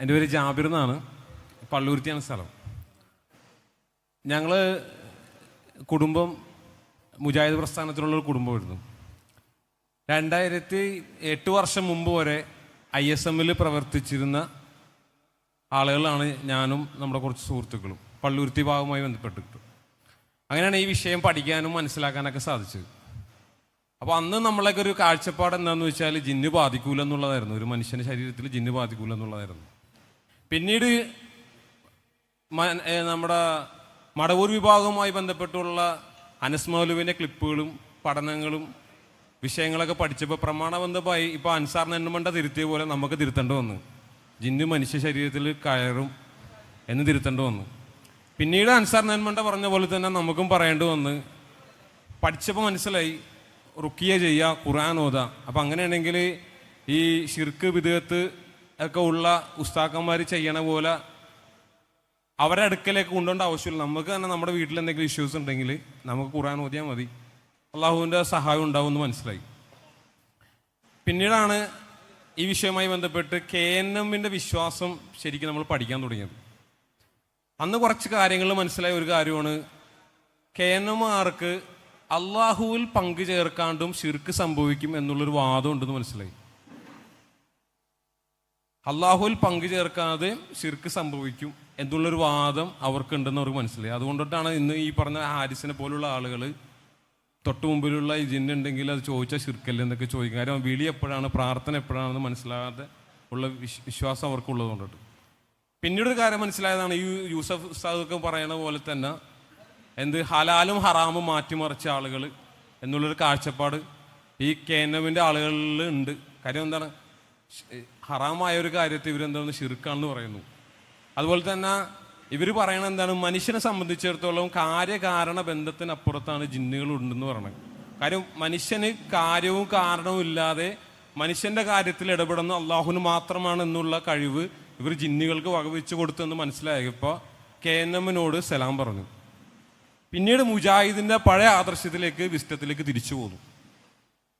എന്റെ പേര് ജാബിർ എന്നാണ്. പള്ളൂരുത്തിയാണ് സ്ഥലം. ഞങ്ങൾ കുടുംബം മുജാഹിദ് പ്രസ്ഥാനത്തിലുള്ള ഒരു കുടുംബമായിരുന്നു. രണ്ടായിരത്തി എട്ട് വർഷം മുമ്പ് വരെ ഐ എസ് എമ്മിൽ പ്രവർത്തിച്ചിരുന്ന ആളുകളാണ് ഞാനും നമ്മുടെ കുറച്ച് സുഹൃത്തുക്കളും. പള്ളൂരുത്തി ഭാഗവുമായി ബന്ധപ്പെട്ടിട്ട്. അങ്ങനെയാണ് ഈ വിഷയം പഠിക്കാനും മനസ്സിലാക്കാനൊക്കെ സാധിച്ചത്. അപ്പോൾ അന്ന് നമ്മളൊക്കെ ഒരു കാഴ്ചപ്പാട് എന്താണെന്ന് വെച്ചാൽ ജിന്ന് ബാധിക്കൂല എന്നുള്ളതായിരുന്നു ഒരു മനുഷ്യന്റെ ശരീരത്തിൽ ജിന്ന് ബാധിക്കൂല എന്നുള്ളതായിരുന്നു പിന്നീട് നമ്മുടെ മടവൂർ വിഭാഗവുമായി ബന്ധപ്പെട്ടുള്ള അനസ്മൗലുവിന്റെ ക്ലിപ്പുകളും പഠനങ്ങളും വിഷയങ്ങളൊക്കെ പഠിച്ചപ്പോൾ പ്രമാണബന്ധമായി ഇപ്പോൾ അൻസാർ നെന്മണ്ട തിരുത്തിയ പോലെ നമുക്ക് തിരുത്തേണ്ടി വന്നു. ജിന്നു മനുഷ്യ ശരീരത്തിൽ കയറും എന്ന് തിരുത്തേണ്ടി വന്നു. പിന്നീട് അൻസാർ നെന്മണ്ട പറഞ്ഞ പോലെ തന്നെ നമുക്കും പറയേണ്ടി വന്ന്. പഠിച്ചപ്പോൾ മനസ്സിലായി റുക്കിയ ചെയ്യുക ഖുർആൻ ഓതുക അപ്പം അങ്ങനെയാണെങ്കിൽ ഈ ഷിർക്ക് വിദേഹത്ത് ഒക്കെ ഉള്ള ഉസ്താക്കന്മാർ ചെയ്യണ പോലെ അവരെ അടുക്കലേക്ക് കൊണ്ടുപോകേണ്ട ആവശ്യമില്ല. നമുക്ക് തന്നെ നമ്മുടെ വീട്ടിൽ എന്തെങ്കിലും ഇഷ്യൂസ് ഉണ്ടെങ്കിൽ നമുക്ക് ഖുർആൻ ഓതിയാൽ മതി. അള്ളാഹുവിന്റെ സഹായം ഉണ്ടാവും എന്ന് മനസ്സിലായി. പിന്നീടാണ് ഈ വിഷയവുമായി ബന്ധപ്പെട്ട് കെ എൻ എമ്മിന്റെ വിശ്വാസം ശരിക്കും നമ്മൾ പഠിക്കാൻ തുടങ്ങിയത്. അന്ന് കുറച്ച് കാര്യങ്ങൾ മനസ്സിലായ ഒരു കാര്യമാണ് കെ എൻ എമ്മാർക്ക് അള്ളാഹുവിൽ പങ്കു ചേർക്കാണ്ടും ശിർക്ക് സംഭവിക്കും എന്നുള്ളൊരു വാദം ഉണ്ടെന്ന് മനസ്സിലായി. അള്ളാഹുവിൽ പങ്കു ചേർക്കാതെ ശിർക്ക് സംഭവിക്കും എന്നുള്ളൊരു വാദം അവർക്കുണ്ടെന്ന് അവർക്ക് മനസ്സിലായി. അതുകൊണ്ടിട്ടാണ് ഇന്ന് ഈ പറഞ്ഞ ഹാരിസിനെ പോലുള്ള ആളുകൾ തൊട്ട് മുമ്പിലുള്ള ഈ ജിന്നുണ്ടെങ്കിൽ അത് ചോദിച്ചാൽ ശിർക്കല്ലേ എന്നൊക്കെ ചോദിക്കും. കാര്യം വിളി എപ്പോഴാണ് പ്രാർത്ഥന എപ്പോഴാണെന്ന് മനസ്സിലാകാതെ ഉള്ള വിശ്- വിശ്വാസം അവർക്കുള്ളത് കൊണ്ടിട്ട് പിന്നീട് ഒരു കാര്യം മനസ്സിലായതാണ് ഈ യൂസഫ് ഉസ്താദൊക്കെ പറയുന്ന പോലെ തന്നെ എന്ത് ഹലാലും ഹറാമും മാറ്റിമറിച്ച ആളുകൾ എന്നുള്ളൊരു കാഴ്ചപ്പാട് ഈ കെ എൻ എമ്മിന്റെ ആളുകളിൽ ഉണ്ട്. കാര്യം എന്താണ്? ഹറാമായ ഒരു കാര്യത്തെ ഇവരെന്താണ് ഷിർക്കാണെന്ന് പറയുന്നു. അതുപോലെ തന്നെ ഇവർ പറയണത് എന്താണ്? മനുഷ്യനെ സംബന്ധിച്ചിടത്തോളം കാര്യകാരണ ബന്ധത്തിനപ്പുറത്താണ് ജിന്നുകൾ ഉണ്ടെന്ന് പറയുന്നത് കാര്യം മനുഷ്യന് കാര്യവും കാരണവും ഇല്ലാതെ മനുഷ്യന്റെ കാര്യത്തിൽ ഇടപെടുന്ന അള്ളാഹുന് മാത്രമാണ് എന്നുള്ള കഴിവ് ഇവർ ജിന്നുകൾക്ക് വകവെച്ച് കൊടുത്തെന്ന് മനസ്സിലായപ്പോൾ കെ എൻ എമ്മിനോട് സലാം പറഞ്ഞു. പിന്നീട് മുജാഹിദിന്റെ പഴയ ആദർശത്തിലേക്ക് വിസ്റ്റത്തിലേക്ക് തിരിച്ചു പോന്നു.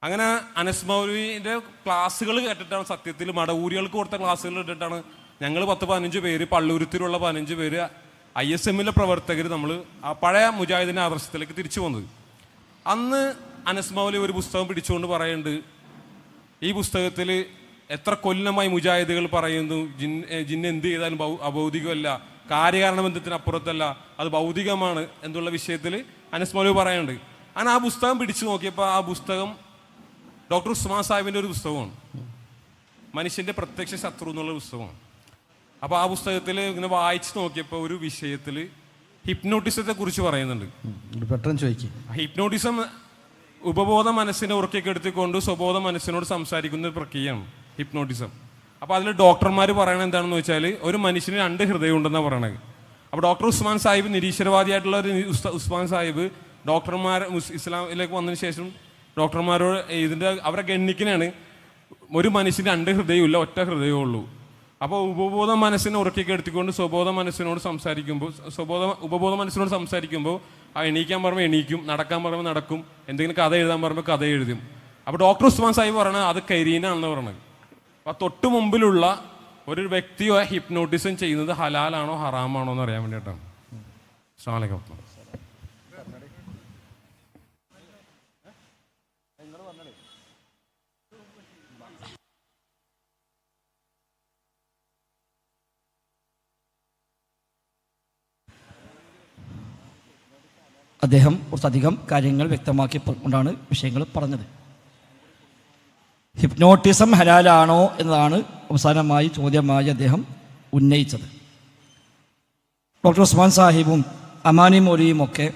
അങ്ങനെ അനസ് മൗലവിന്റെ ക്ലാസ്സുകൾ കേട്ടിട്ടാണ് സത്യത്തിൽ മടവൂരികൾക്ക് കൊടുത്ത ക്ലാസ്സുകൾ കേട്ടിട്ടാണ് ഞങ്ങൾ പത്ത് പതിനഞ്ച് പേര് പള്ളൂരത്തിലുള്ള പതിനഞ്ച് പേര് ഐ എസ് എമ്മിലെ പ്രവർത്തകർ നമ്മൾ ആ പഴയ മുജാഹിദിന്റെ ആദർശത്തിലേക്ക് തിരിച്ചു വന്നത് അന്ന് അനസ് മൗലി ഒരു പുസ്തകം പിടിച്ചുകൊണ്ട് പറയുന്നുണ്ട് ഈ പുസ്തകത്തിൽ എത്ര കൊല്ലമായി മുജാഹിദുകൾ പറയുന്നു ജിൻ ജിന്ന് എന്ത് ചെയ്താലും അബൗദികമല്ല കാര്യകാരണ ബന്ധത്തിനപ്പുറത്തല്ല അത് ഭൗതികമാണ് എന്നുള്ള വിഷയത്തിൽ അനസ് മൗലവി പറയുന്നുണ്ട്. അങ്ങനെ ആ പുസ്തകം പിടിച്ചു നോക്കിയപ്പോൾ ആ പുസ്തകം ഡോക്ടർ ഉസ്മാൻ സാഹിബിന്റെ ഒരു പുസ്തകമാണ്. മനുഷ്യന്റെ പ്രത്യക്ഷ ശത്രു എന്നുള്ള പുസ്തകമാണ്. അപ്പോൾ ആ പുസ്തകത്തിൽ ഇങ്ങനെ വായിച്ചു നോക്കിയപ്പോൾ ഒരു വിഷയത്തിൽ ഹിപ്നോട്ടിസത്തെ കുറിച്ച് പറയുന്നുണ്ട്. പെട്ടെന്ന് ചോദിക്കും. ഹിപ്നോട്ടിസം ഉപബോധ മനസ്സിനെ ഉറക്കിക്കെടുത്തിക്കൊണ്ട് സ്വബോധ മനസ്സിനോട് സംസാരിക്കുന്ന ഒരു പ്രക്രിയയാണ് ഹിപ്നോട്ടിസം. അപ്പോൾ അതിൽ ഡോക്ടർമാർ പറയണത് എന്താണെന്ന് വെച്ചാൽ ഒരു മനുഷ്യന് രണ്ട് ഹൃദയം ഉണ്ടെന്നാണ് പറയണത്. അപ്പോൾ ഡോക്ടർ ഉസ്മാൻ സാഹിബ് നിരീശ്വരവാദിയായിട്ടുള്ള ഒരു ഉസ്മാൻ സാഹിബ് ഡോക്ടർമാർ ഇസ്ലാമിലേക്ക് വന്നതിന് ശേഷം ഡോക്ടർമാരോട് ഇതിന്റെ അവരെ ഗണ്ണിക്കനാണ് ഒരു മനുഷ്യന് രണ്ട് ഹൃദയമില്ല ഒറ്റ ഹൃദയമേ ഉള്ളൂ. അപ്പോൾ ഉപബോധ മനസ്സിനെ ഉറക്കിക്കെടുത്തിക്കൊണ്ട് സ്വബോധ മനസ്സിനോട് സംസാരിക്കുമ്പോൾ സ്വബോധ ഉപബോധ മനസ്സിനോട് സംസാരിക്കുമ്പോൾ ആ എണീക്കാൻ പറയുമ്പോൾ എണീക്കും നടക്കാൻ പറയുമ്പോൾ നടക്കും എന്തെങ്കിലും കഥ എഴുതാൻ പറയുമ്പോൾ കഥ എഴുതും. അപ്പോൾ ഡോക്ടർ ഉസ്മാൻ സാഹിബ് പറയണത് അത് കരീനാണെന്ന് പറയണത്. അപ്പോൾ തൊട്ട് മുമ്പിലുള്ള ഒരു വ്യക്തിയോ ഹിപ്നോട്ടിസം ചെയ്യുന്നത് ഹലാലാണോ ഹറാമാണോ എന്ന് അറിയാൻ വേണ്ടിയിട്ടാണ്. അസ്സലാമു അലൈക്കും അദ്ദേഹം കുറച്ചധികം കാര്യങ്ങൾ വ്യക്തമാക്കി കൊണ്ടാണ് വിഷയങ്ങൾ പറഞ്ഞത്. ഹിപ്നോട്ടിസം ഹലാലാണോ എന്നതാണ് അവസാനമായി ചോദ്യമായി അദ്ദേഹം ഉന്നയിച്ചത്. ഡോക്ടർ ഉസ്മാൻ സാഹിബും അമാനി മൗലിയും ഒക്കെ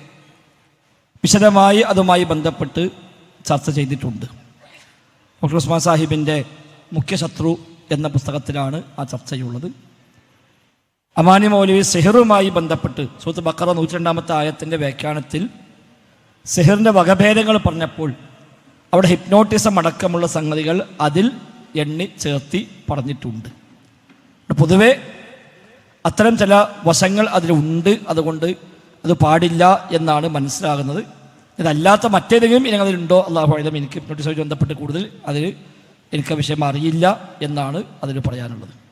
വിശദമായി അതുമായി ബന്ധപ്പെട്ട് ചർച്ച ചെയ്തിട്ടുണ്ട്. ഡോക്ടർ ഉസ്മാൻ സാഹിബിന്റെ മുഖ്യശത്രു എന്ന പുസ്തകത്തിലാണ് ആ ചർച്ചയുള്ളത്. അമാനി മൗലവി സെഹറുമായി ബന്ധപ്പെട്ട് സുഹൃത്ത് ബക്കറ നൂറ്റി രണ്ടാമത്തെ ആയത്തിന്റെ വ്യാഖ്യാനത്തിൽ സെഹറിന്റെ വകഭേദങ്ങൾ പറഞ്ഞപ്പോൾ അവിടെ ഹിപ്നോട്ടിസം അടക്കമുള്ള സംഗതികൾ അതിൽ എണ്ണി ചേർത്തി പറഞ്ഞിട്ടുണ്ട്. പൊതുവെ അത്തരം ചില വശങ്ങൾ അതിലുണ്ട്. അതുകൊണ്ട് അത് പാടില്ല എന്നാണ് മനസ്സിലാകുന്നത്. ഇതല്ലാത്ത മറ്റേതെങ്കിലും ഇനങ്ങളിലുണ്ടോ? അള്ളാഹു അള്ളാഹുദം എനിക്ക് ഹിപ്നോട്ടിസമായി ബന്ധപ്പെട്ട് കൂടുതൽ അതിൽ എനിക്ക് ആ വിഷയം അറിയില്ല എന്നാണ് അതിൽ പറയാനുള്ളത്.